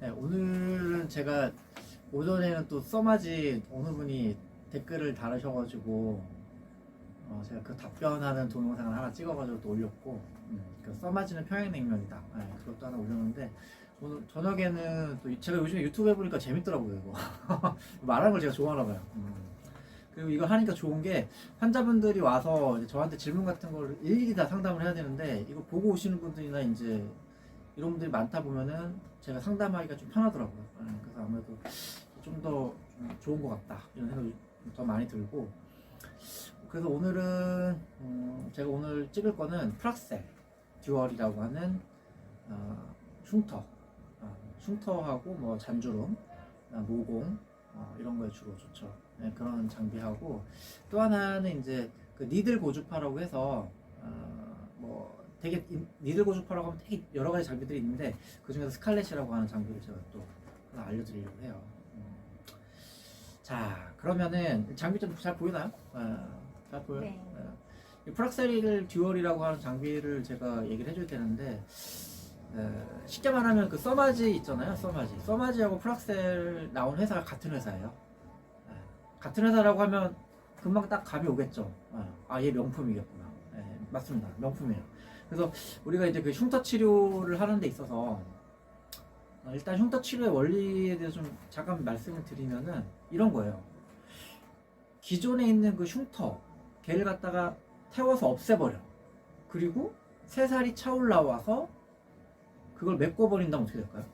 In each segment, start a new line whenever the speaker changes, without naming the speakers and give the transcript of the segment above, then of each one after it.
네, 오늘은 제가 오전에는 또 써마지 어느 분이 댓글을 달으셔가지고 어, 제가 그 답변하는 동영상을 하나 찍어가지고 또 올렸고 음, 그 써마지는 평양냉면이다. 네, 그것도 하나 올렸는데 오늘 저녁에는 또 제가 요즘에 유튜브 해보니까 재밌더라고요 이거. 말하는 걸 제가 좋아하나 봐요. 음. 그리고 이거 하니까 좋은 게 환자분들이 와서 저한테 질문 같은 걸 일일이 다 상담을 해야 되는데 이거 보고 오시는 분들이나 이제 이런 분들이 많다 보면은 제가 상담하기가 좀 편하더라고요. 예, 그래서 아무래도 좀 더 좋은 것 같다 이런 생각이 더 많이 들고 그래서 오늘은 음, 제가 오늘 찍을 거는 프락셀 듀얼이라고 하는 어, 흉터 어, 흉터하고 뭐 잔주름 어, 모공 어, 이런 거에 주로 좋죠. 네, 그런 장비하고 또 하나는 이제 그 니들 고주파라고 해서 어, 뭐 되게 이- 니들 고주파라고 하면 되게 여러 가지 장비들이 있는데 그 중에서 스칼렛이라고 하는 장비를 제가 또 하나 알려드리려고 해요. 음. 자 그러면은 장비 좀 잘 보이나요? 어, 잘 보여요?
네.
어. 이 프락셀 듀얼이라고 하는 장비를 제가 얘기를 해줘야 되는데 어, 쉽게 말하면 그 써마지 있잖아요. 써마지. 써마지하고 프락셀 나온 회사가 같은 회사예요. 예. 같은 회사라고 하면 금방 딱 감이 오겠죠. 아, 얘 명품이겠구나. 예, 맞습니다. 명품이에요. 그래서 우리가 이제 그 흉터 치료를 하는 데 있어서 어, 일단 흉터 치료의 원리에 대해서 좀 잠깐 말씀을 드리면은 이런 거예요. 기존에 있는 그 흉터, 걔를 갖다가 태워서 없애버려. 그리고 새살이 차올라와서 그걸 메꿔버린다면 어떻게 될까요?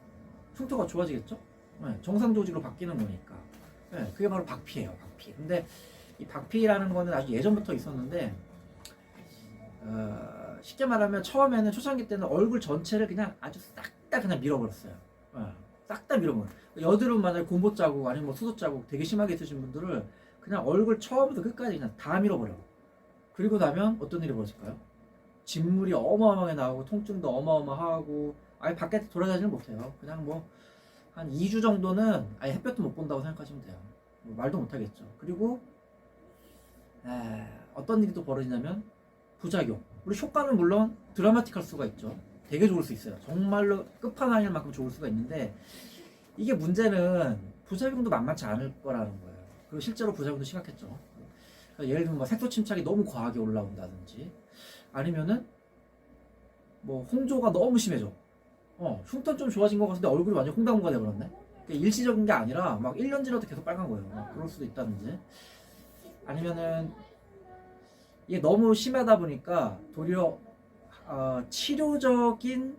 흉터가 좋아지겠죠? 네, 정상 조직으로 바뀌는 거니까. 네, 그게 바로 박피예요, 박피. 근데 이 박피라는 거는 아주 예전부터 있었는데, 어, 쉽게 말하면 처음에는 초창기 때는 얼굴 전체를 그냥 아주 싹 다 그냥 밀어버렸어요. 싹다 밀어버려. 여드름 만약에 곰보 자국 아니면 뭐 수소 자국 되게 심하게 있으신 분들을 그냥 얼굴 처음부터 끝까지 그냥 다 밀어버려. 그리고 나면 어떤 일이 벌어질까요? 진물이 어마어마하게 나오고 통증도 어마어마하고 아예 밖에 돌아다니지는 못해요. 그냥 뭐 한 2주 정도는 아예 햇볕도 못 본다고 생각하시면 돼요. 뭐 말도 못 하겠죠. 그리고 에, 어떤 일이 또 벌어지냐면 부작용. 우리 효과는 물론 드라마틱할 수가 있죠. 되게 좋을 수 있어요. 정말로 끝판왕일 만큼 좋을 수가 있는데 이게 문제는 부작용도 만만치 않을 거라는 거예요. 그리고 실제로 부작용도 심각했죠. 그러니까 예를 들면 뭐 색소 침착이 너무 과하게 올라온다든지 아니면은 뭐 홍조가 너무 심해져. 어, 흉터 좀 좋아진 것 같은데 얼굴이 완전 홍당무가 돼버렸네. 그러니까 일시적인 게 아니라 막 1년 지나도 계속 빨간 거예요. 어, 그럴 수도 있다든지. 아니면은 이게 너무 심하다 보니까 도리어 어, 치료적인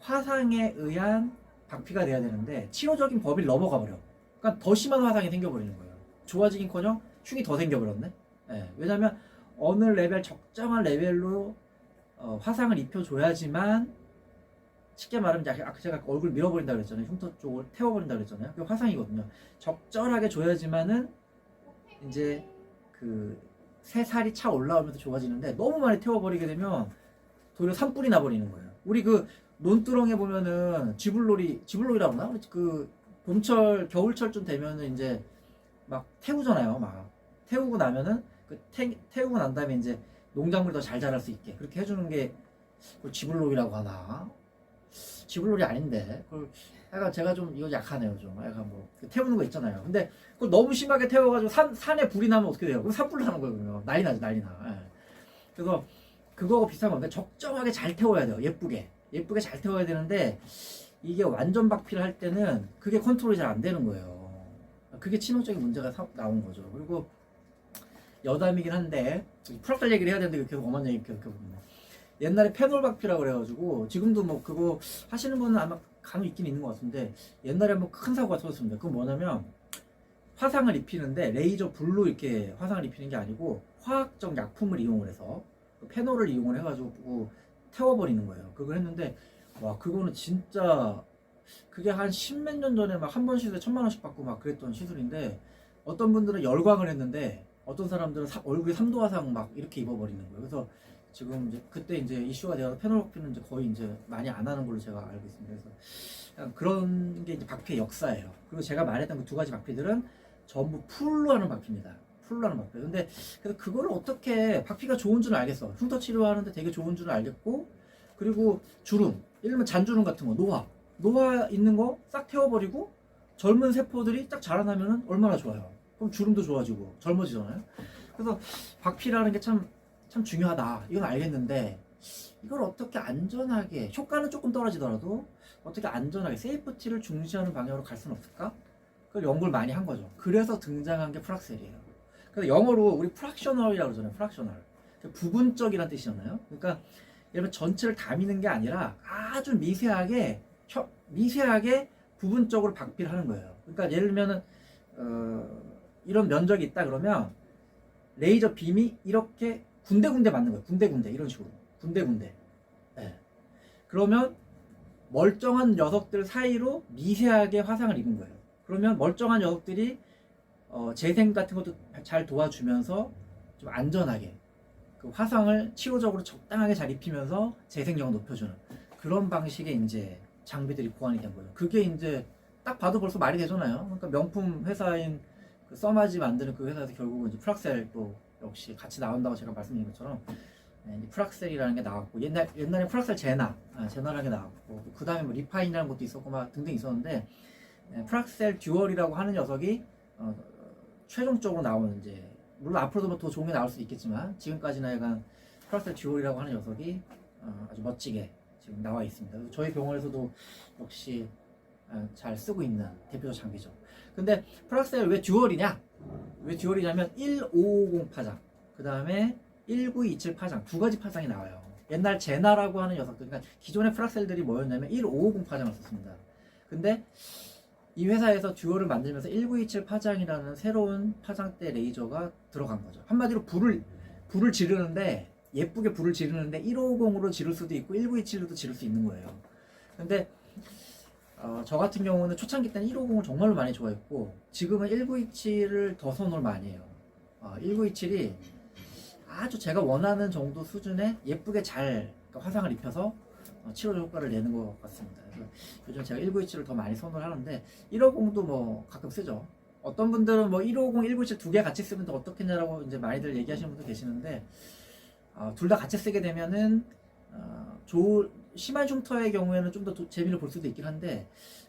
화상에 의한 박피가 돼야 되는데 치료적인 법을 넘어가 버려. 그러니까 더 심한 화상이 생겨버리는 거예요. 좋아지긴커녕 흉이 더 생겨버렸네. 예, 왜냐하면 어느 레벨 적정한 레벨로 어, 화상을 입혀줘야지만 쉽게 말하면 아까 제가 얼굴 밀어버린다 그랬잖아요. 흉터 쪽을 태워버린다 그랬잖아요. 그게 화상이거든요. 적절하게 줘야지만은 이제 그 새살이 차 올라오면서 좋아지는데 너무 많이 태워버리게 되면 도리어 산불이 나버리는 거예요. 우리 그 논두렁에 보면은 쥐불놀이 쥐불놀이라고 하나? 그 봄철 겨울철쯤 되면은 이제 막 태우잖아요. 막 태우고 나면은 그 태, 태우고 난 다음에 이제 농작물이 더 잘 자랄 수 있게 그렇게 해주는 게그 쥐불놀이라고 하나? 쥐불놀이 아닌데 그걸 약간 제가 좀 이거 약하네요 좀. 약간 뭐 태우는 거 있잖아요. 근데 그걸 너무 심하게 태워가지고 산, 산에 불이 나면 어떻게 돼요? 그럼 산불 나는 거예요 그러면. 난리 나죠 난리 나. 예. 그래서 그거하고 비슷한 건데 적정하게 잘 태워야 돼요 예쁘게. 예쁘게 잘 태워야 되는데 이게 완전 박피를 할 때는 그게 컨트롤이 잘 안 되는 거예요. 그게 치명적인 문제가 사- 나온 거죠. 그리고 여담이긴 한데 프락탈 얘기를 해야 되는데 계속 엄한 얘기 계속 해보면 옛날에 페놀 박피라고 그래가지고 지금도 뭐 그거 하시는 분은 아마 간혹 있긴 있는 것 같은데 옛날에 뭐큰 사고가 터졌습니다. 그건 뭐냐면 화상을 입히는데 레이저 불로 이렇게 화상을 입히는 게 아니고 화학적 약품을 이용을 해서 그 페놀을 이용을 해가지고 태워버리는 거예요. 그걸 했는데 와 그거는 진짜 그게 한 십몇 년 전에 막 한 번 시술에 천만 원씩 받고 막 그랬던 시술인데 어떤 분들은 열광을 했는데 어떤 사람들은 사- 얼굴에 삼도 화상 막 이렇게 입어버리는 거예요. 그래서 지금 이제 그때 이제 이슈가 되어서 페놀 박피는 이제 거의 이제 많이 안 하는 걸로 제가 알고 있습니다. 그래서 그런 게 이제 박피의 역사예요. 그리고 제가 말했던 그 두 가지 박피들은 전부 풀로 하는 박피입니다. 풀로 하는 박피. 근데 그래서 그걸 어떻게 박피가 좋은 줄은 알겠어. 흉터 치료하는데 되게 좋은 줄은 알겠고 그리고 주름, 예를 잔주름 같은 거, 노화 노화 있는 거 싹 태워버리고 젊은 세포들이 딱 자라나면 얼마나 좋아요. 그럼 주름도 좋아지고 젊어지잖아요. 그래서 박피라는 게참 참 중요하다. 이건 알겠는데 이걸 어떻게 안전하게 효과는 조금 떨어지더라도 어떻게 안전하게 세이프티를 중시하는 방향으로 갈 수는 없을까? 그걸 연구를 많이 한 거죠. 그래서 등장한 게 프락셀이에요. 그래서 영어로 우리 프락셔널이라고 그러잖아요. 프락셔널. 부분적이라는 뜻이잖아요. 그러니까 들면 전체를 다 미는 게 아니라 아주 미세하게 혀- 미세하게 부분적으로 박피를 하는 거예요. 그러니까 예를 들면은 어, 이런 면적이 있다 그러면 레이저 빔이 이렇게 군데군데 맞는 거예요. 군데군데 이런 식으로 군데군데. 예. 그러면 멀쩡한 녀석들 사이로 미세하게 화상을 입은 거예요. 그러면 멀쩡한 녀석들이 어, 재생 같은 것도 잘 도와주면서 좀 안전하게 그 화상을 치료적으로 적당하게 잘 입히면서 재생력을 높여주는 그런 방식의 이제 장비들이 보완이 된 거예요. 그게 이제 딱 봐도 벌써 말이 되잖아요. 그러니까 명품 회사인 그 써마지 만드는 그 회사에서 결국은 이제 프락셀도 역시 같이 나온다고 제가 말씀드린 것처럼 네, 이제 프락셀이라는 게 나왔고 옛날 옛날에 프락셀 제나 아, 제나라는 게 나왔고 그 다음에 뭐 리파인이라는 것도 있었고 막 등등 있었는데 예, 프락셀 듀얼이라고 하는 녀석이 어, 최종적으로 나오는 이제 물론 앞으로도 뭐더 좋은 게 나올 수도 있겠지만 지금까지나 약간 프락셀 듀얼이라고 하는 녀석이 어, 아주 멋지게 지금 나와 있습니다. 저희 병원에서도 역시 어, 잘 쓰고 있는 대표적 장비죠. 근데 프락셀 왜 듀얼이냐? 왜 듀얼이냐면 1550 파장, 그 다음에 1927 파장 두 가지 파장이 나와요. 옛날 제나라고 하는 녀석들, 그러니까 기존의 프락셀들이 뭐였냐면 1550 파장을 썼습니다. 근데 이 회사에서 듀얼을 만들면서 1927 파장이라는 새로운 파장대 레이저가 들어간 거죠. 한마디로 불을 불을 지르는데 예쁘게 불을 지르는데 1550으로 지를 수도 있고 1927로도 지를 수 있는 거예요. 근데 어, 저 같은 경우는 초창기 때는 150을 정말로 많이 좋아했고 지금은 1927을 더 선호를 많이 해요. 어, 1927이 아주 제가 원하는 정도 수준의 예쁘게 잘 그러니까 화상을 입혀서 어, 치료 효과를 내는 것 같습니다. 그래서 요즘 제가 1927을 더 많이 선호를 하는데 150도 뭐 가끔 쓰죠. 어떤 분들은 뭐 150, 197 두 개 같이 쓰면 더 어떻겠냐라고 이제 많이들 얘기하시는 분도 계시는데 어, 둘 다 같이 쓰게 되면은 어, 좋 심한 흉터의 경우에는 좀 더 재미를 볼 수도 있긴 한데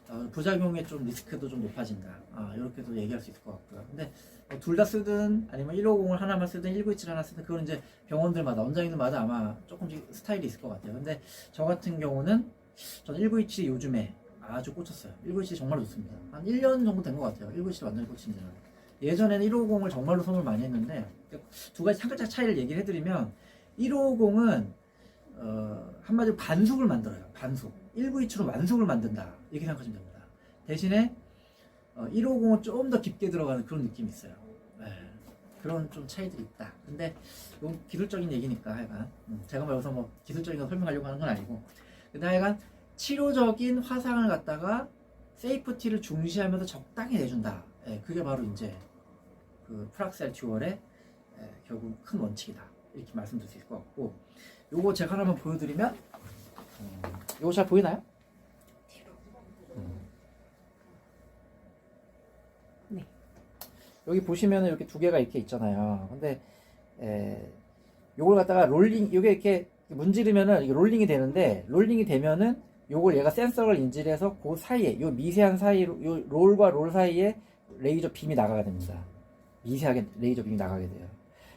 어, 부작용의 좀 리스크도 좀 높아진다. 아, 이렇게도 얘기할 수 있을 것 같고요. 근데 뭐 둘다 쓰든 아니면 150을 하나만 쓰든 1927 하나 쓰든 그건 이제 병원들마다 원장님들마다 아마 조금씩 스타일이 있을 것 같아요. 근데 저 같은 경우는 저는 1927이 요즘에 아주 꽂혔어요. 1927 정말 좋습니다. 한 1년 정도 된 것 같아요. 1927 완전히 꽂힌 지는. 예전에는 150을 정말로 선호를 많이 했는데 두 가지 한 글자 차이를 얘기를 해드리면 150은 어, 한마디로 반숙을 만들어요. 반숙. 1927로 완숙을 만든다. 이렇게 생각하시면 됩니다. 대신에 어, 150은 좀 더 깊게 들어가는 그런 느낌이 있어요. 네. 그런 좀 차이들이 있다. 근데 이건 기술적인 얘기니까 하여간 음, 제가 뭐 여기서 뭐 기술적인 거 설명하려고 하는 건 아니고 근데 하여간 치료적인 화상을 갖다가 세이프티를 중시하면서 적당히 내준다. 예, 그게 바로 이제 그 프락셀 듀얼의 예, 결국 큰 원칙이다. 이렇게 말씀드릴 수 있을 것 같고 요거 제가 하나만 보여드리면 음, 요거 잘 보이나요?
네.
여기 보시면은 이렇게 두 개가 이렇게 있잖아요. 근데 에, 요걸 갖다가 롤링 요게 이렇게 문지르면은 이게 롤링이 되는데 롤링이 되면은 요걸 얘가 센서를 인지해서 그 사이에 요 미세한 사이로 요 롤과 롤 사이에 레이저 빔이 나가게 됩니다. 미세하게 레이저 빔이 나가게 돼요.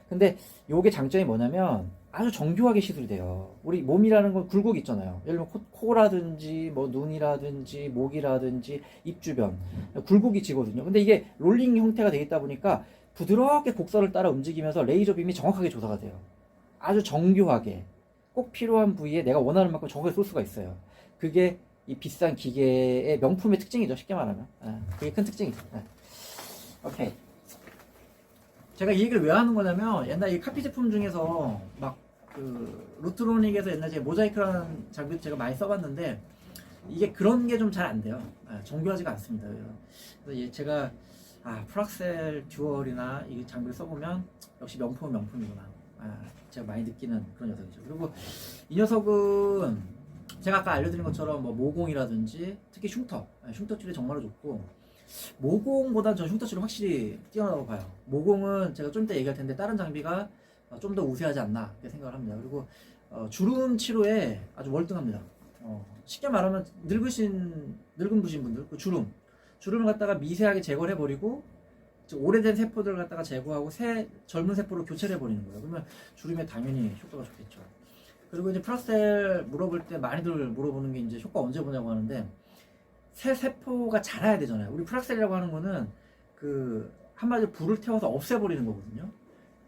근데 요게 장점이 뭐냐면 아주 정교하게 시술이 돼요. 우리 몸이라는 건 굴곡 있잖아요. 예를 들면 코, 코라든지 뭐 눈이라든지 목이라든지 입 주변 굴곡이 지거든요. 근데 이게 롤링 형태가 되어 있다 보니까 부드럽게 곡선을 따라 움직이면서 레이저 빔이 정확하게 조사가 돼요. 아주 정교하게 꼭 필요한 부위에 내가 원하는 만큼 정확하게 쏠 수가 있어요. 그게 이 비싼 기계의 명품의 특징이죠. 쉽게 말하면. 예, 그게 큰 특징이죠. 예. 오케이. 제가 이 얘기를 왜 하는 거냐면 옛날 이 카피 제품 중에서 막그 루트로닉에서 옛날 제 모자이크라는 장비도 제가 많이 써봤는데 이게 그런 게 좀 잘 안 돼요. 예, 정교하지가 않습니다. 그래서 얘 제가 아 프락셀 듀얼이나 이 장비를 써보면 역시 명품은 명품이구나. 아, 제가 많이 느끼는 그런 녀석이죠. 그리고 이 녀석은 제가 아까 알려드린 것처럼 뭐 모공이라든지 특히 흉터, 예, 흉터 치료 정말로 좋고 모공보다 전 흉터 치료 확실히 뛰어나다고 봐요. 모공은 제가 좀 이따 얘기할 텐데 다른 장비가 어, 좀더 우세하지 않나 생각을 합니다. 그리고 어, 주름 치료에 아주 월등합니다. 어, 쉽게 말하면 늙으신 늙은 부신 분들 그 주름 주름을 갖다가 미세하게 제거를 해버리고 이제 오래된 세포들을 갖다가 제거하고 새 젊은 세포로 교체를 해버리는 거예요. 그러면 주름에 당연히 효과가 좋겠죠. 그리고 이제 플라셀 물어볼 때 많이들 물어보는 게 이제 효과 언제 보냐고 하는데 새 세포가 자라야 되잖아요. 우리 플라셀이라고 하는 거는 그 한마디로 불을 태워서 없애버리는 거거든요.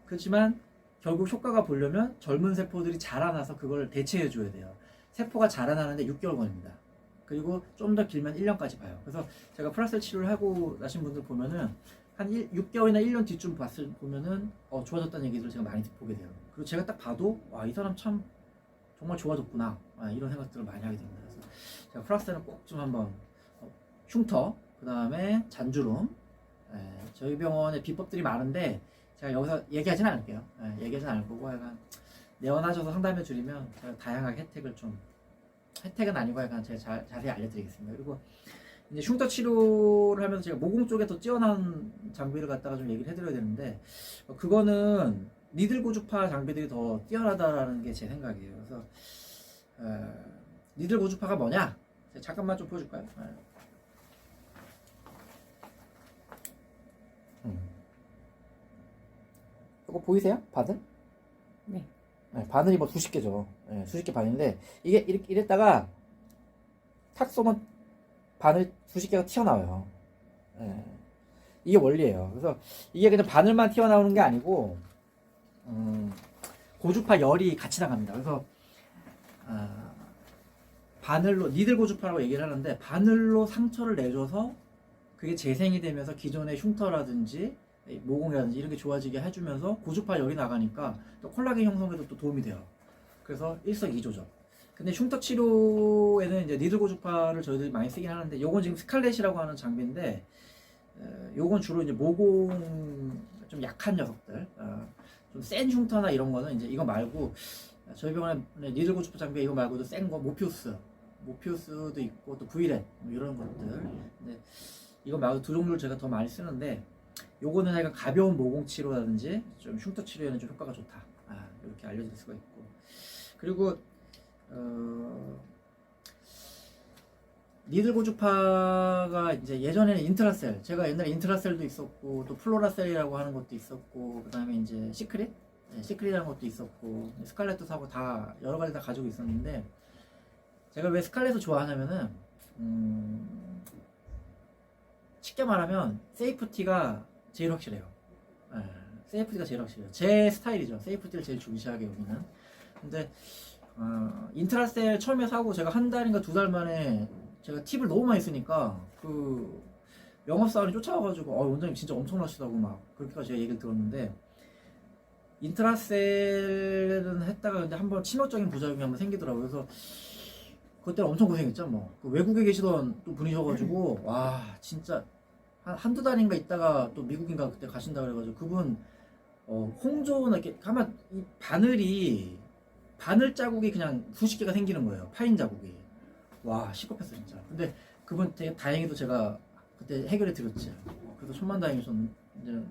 그렇지만 결국 효과가 보려면 젊은 세포들이 자라나서 그걸 대체해 줘야 돼요. 세포가 자라나는데 6개월 걸립니다. 그리고 좀 더 길면 1년까지 봐요. 그래서 제가 플라셀 치료를 하고 나신 분들 보면은 한 1, 6개월이나 1년 뒤쯤 봤을 보면은 어, 좋아졌다는 얘기들을 제가 많이 보게 돼요. 그리고 제가 딱 봐도 와 이 사람 참 정말 좋아졌구나 아, 이런 생각들을 많이 하게 됩니다. 그래서 제가 플라셀은 꼭 좀 한번 어, 흉터 그 다음에 잔주름 예, 저희 병원에 비법들이 많은데 제가 여기서 얘기하진 않을게요. 예, 얘기하진 않을 거고 약간 내원하셔서 상담해 드리면 제가 다양하게 혜택을 좀 혜택은 아니고 약간 제가 자, 자세히 알려드리겠습니다. 그리고 이제 흉터 치료를 하면서 제가 모공 쪽에 더 뛰어난 장비를 갖다가 좀 얘기를 해드려야 되는데 어, 그거는 니들 고주파 장비들이 더 뛰어나다라는 게 제 생각이에요. 그래서 어, 니들 고주파가 뭐냐? 잠깐만 좀 보여줄까요? 네. 음. 이거 보이세요? 바늘?
네.
네, 바늘이 뭐 수십 개죠. 네, 수십 개 바늘인데 이게 이렇게 이랬다가 탁 쏘면 바늘 수십 개가 튀어나와요. 네. 이게 원리예요. 그래서 이게 그냥 바늘만 튀어나오는 게 아니고 음, 고주파 열이 같이 나갑니다. 그래서 아, 바늘로 니들 고주파라고 얘기를 하는데 바늘로 상처를 내줘서 그게 재생이 되면서 기존의 흉터라든지 모공이라든지 이런 게 좋아지게 해주면서 고주파 열이 나가니까 또 콜라겐 형성에도 또 도움이 돼요. 그래서 일석이조죠. 근데 흉터 치료에는 이제 니들 고주파를 저희들이 많이 쓰긴 하는데 요건 지금 스칼렛이라고 하는 장비인데 에, 요건 주로 이제 모공 좀 약한 녀석들 어, 좀센 흉터나 이런 거는 이제 이거 말고 저희 병원에 니들 고주파 장비 이거 말고도 센 거 모피우스 모피우스도 있고 또 브이렛 뭐 이런 것들 근데 이거 말고 두 종류를 제가 더 많이 쓰는데 요거는 약간 가벼운 모공 치료라든지 좀 흉터 치료에는 좀 효과가 좋다. 아, 이렇게 알려드릴 수가 있고. 그리고 어, 니들 고주파가 이제 예전에는 인트라셀, 제가 옛날에 인트라셀도 있었고 또 플로라셀이라고 하는 것도 있었고 그 다음에 이제 시크릿, 네, 시크릿이라는 것도 있었고 스칼렛도 사고 다 여러 가지 다 가지고 있었는데 제가 왜 스칼렛을 좋아하냐면은 음, 쉽게 말하면 세이프티가 제일 확실해요. 예, 세이프티가 제일 확실해요. 제 스타일이죠. 세이프티를 제일 중시하게 여기는. 근데 어, 인트라셀 처음에 사고 제가 한 달인가 두 달 만에 제가 팁을 너무 많이 쓰니까 그 영업사원이 쫓아와가지고 어, 원장님 진짜 엄청나시다고 막 그렇게까지 제가 얘기를 들었는데 인트라셀은 했다가 근데 한번 치명적인 부작용이 한번 생기더라고요. 그래서 그때 엄청 고생했죠. 뭐 그 외국에 계시던 또 분이셔가지고 와 진짜 한 한두 달인가 있다가 또 미국인가 그때 가신다 그래가지고 그분 어, 홍조나 이렇게 가만 이 바늘이 바늘 자국이 그냥 수십 개가 생기는 거예요. 파인 자국이. 와 시겁했어 진짜. 근데 그분 되게 다행히도 제가 그때 해결해 드렸지. 그래서 천만 다행이셨는데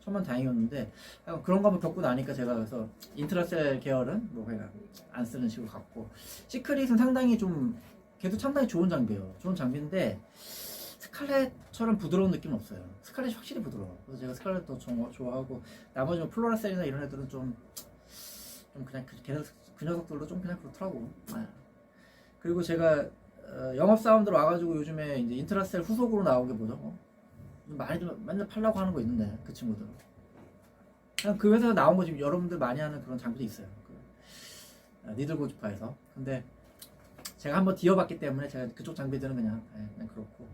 천만 다행이었는데 약간 그런 거 한번 겪고 나니까 제가 그래서 인트라셀 계열은 뭐 그냥 안 쓰는 식으로 갔고 시크릿은 상당히 좀 걔도 상당히 좋은 장비예요. 좋은 장비인데 스칼렛처럼 부드러운 느낌은 없어요. 스칼렛이 확실히 부드러워. 그래서 제가 스칼렛 더 좋아- 좋아하고 나머지 뭐 플로라셀이나 이런 애들은 좀, 좀 그냥 그, 걔네- 그 녀석들도 좀 그냥 그렇더라고. 네. 그리고 제가 어, 영업 사원들 와가지고 요즘에 이제 인트라셀 후속으로 나온 게 뭐죠? 어? 많이 좀 맨날 팔라고 하는 거 있는데 그 친구들. 그냥 그 회사에서 나온 거 지금 여러분들 많이 하는 그런 장비도 있어요. 그, 어, 니들 고주파에서. 근데 제가 한번 뒤어봤기 때문에 제가 그쪽 장비들은 그냥, 예, 그냥 그렇고.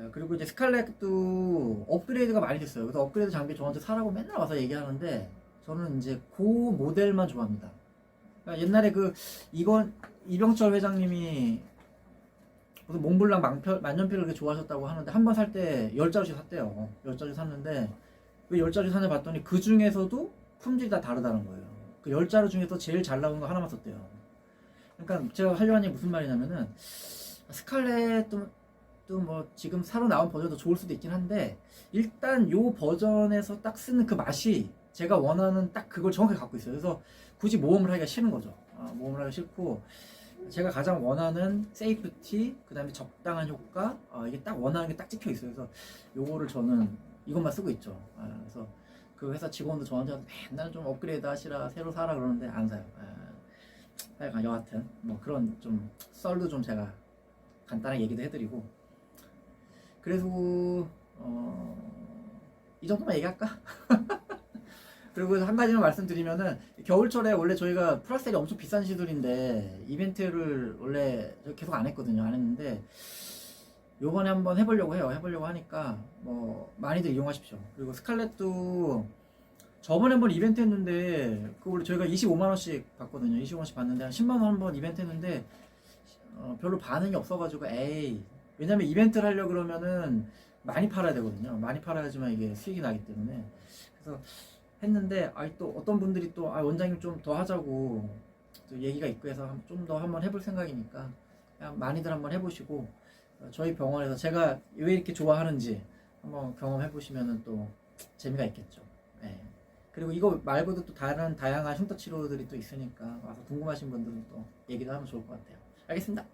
예, 그리고 이제 스칼렛도 업그레이드가 많이 됐어요. 그래서 업그레이드 장비 저한테 사라고 맨날 와서 얘기하는데 저는 이제 그 모델만 좋아합니다. 그러니까 옛날에 그 이건 이병철 회장님이 무슨 몽블랑 망표, 만년필을 그렇게 좋아하셨다고 하는데 한 번 살 때 열 자루씩 샀대요. 열 자루 샀는데 왜 열 자루 샀냐 봤더니 그 중에서도 품질이 다 다르다는 거예요. 그 열 자루 중에서 제일 잘 나온 거 하나만 썼대요. 그러니까 제가 하려고 하는 게 무슨 말이냐면은 스칼렛도 또 뭐 지금 새로 나온 버전도 좋을 수도 있긴 한데 일단 요 버전에서 딱 쓰는 그 맛이 제가 원하는 딱 그걸 정확하게 갖고 있어요. 그래서 굳이 모험을 하기가 싫은 거죠. 아, 모험을 하기 싫고 제가 가장 원하는 세이프티, 그다음에 적당한 효과, 어, 이게 딱 원하는 게 딱 찍혀 있어요. 그래서 요거를 저는 이것만 쓰고 있죠. 아, 그래서 그 회사 직원도 저한테 맨날 좀 업그레이드 하시라, 새로 사라 그러는데 안 사요. 아, 여하튼 뭐 그런 좀 썰도 좀 제가 간단하게 얘기도 해드리고 그래서 어, 이 정도만 얘기할까? 그리고 한 가지만 말씀드리면은 겨울철에 원래 저희가 플라셀이 엄청 비싼 시술인데 이벤트를 원래 저 계속 안 했거든요. 안 했는데 요번에 한번 해보려고 해요. 해보려고 하니까 뭐 많이들 이용하십시오. 그리고 스칼렛도 저번에 한번 이벤트 했는데 그 원래 저희가 25만 원씩 받거든요. 25만 원씩 받는데 한 10만 원 한번 이벤트 했는데 어, 별로 반응이 없어가지고 에이 왜냐면 이벤트를 하려 그러면은 많이 팔아야 되거든요. 많이 팔아야지만 이게 수익이 나기 때문에 그래서 했는데 아이 또 어떤 분들이 또 아, 원장님 좀 더 하자고 또 얘기가 있고 해서 좀 더 한번 해볼 생각이니까 많이들 한번 해보시고 어, 저희 병원에서 제가 왜 이렇게 좋아하는지 한번 경험해 보시면은 또 재미가 있겠죠. 예. 그리고 이거 말고도 또 다른 다양한 흉터 치료들이 또 있으니까 와서 궁금하신 분들은 또 얘기도 하면 좋을 것 같아요. 알겠습니다.